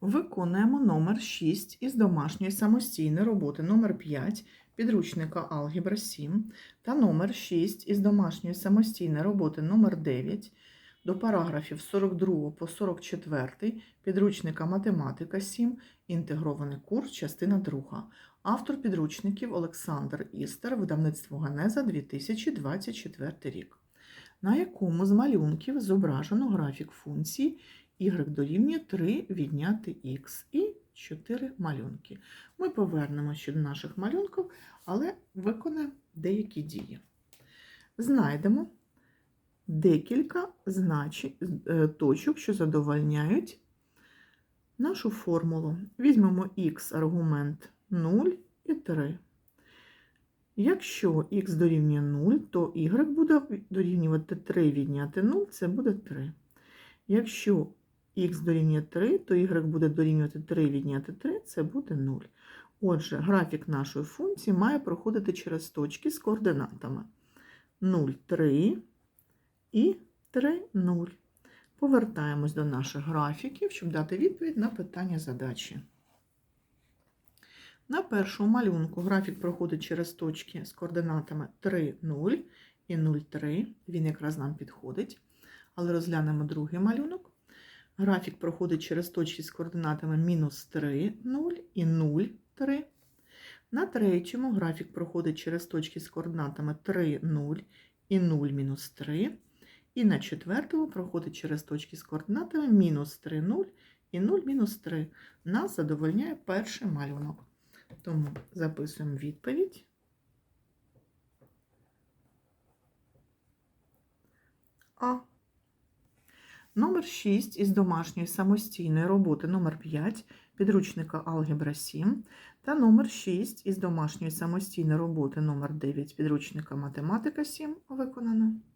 Виконуємо номер 6 із домашньої самостійної роботи номер 5 підручника Алгебра 7 та номер 6 із домашньої самостійної роботи номер 9 до параграфів 42 по 44 підручника Математика 7, інтегрований курс, частина 2. Автор підручників Олександр Істер, видавництво Ганеза 2024 рік. На якому з малюнків зображено графік функції y дорівнює 3 відняти х і 4 малюнки. Ми повернемося до наших малюнків, але виконаємо деякі дії. Знайдемо декілька значень, точок, що задовольняють нашу формулу. Візьмемо х аргумент 0 і 3. Якщо х дорівнює 0, то y буде дорівнювати 3 відняти 0, це буде 3. Якщо х дорівнює 3, то y буде дорівнювати 3 відняти 3, це буде 0. Отже, графік нашої функції має проходити через точки з координатами 0, 3 і 3, 0. Повертаємось до наших графіків, щоб дати відповідь на питання задачі. На першому малюнку графік проходить через точки з координатами 3, 0 і 0, 3. Він якраз нам підходить. Але розглянемо другий малюнок. Графік проходить через точки з координатами мінус 3, 0 і 0, 3. На третьому графік проходить через точки з координатами 3, 0 і 0, мінус 3. І на четвертому проходить через точки з координатами мінус 3, 0 і 0, мінус 3. Нас задовольняє перший малюнок. Тому записуємо відповідь. А. Номер 6 із домашньої самостійної роботи. Номер 5 підручника Алгебра 7 та номер 6 із домашньої самостійної роботи. Номер 9 підручника Математика 7 виконано.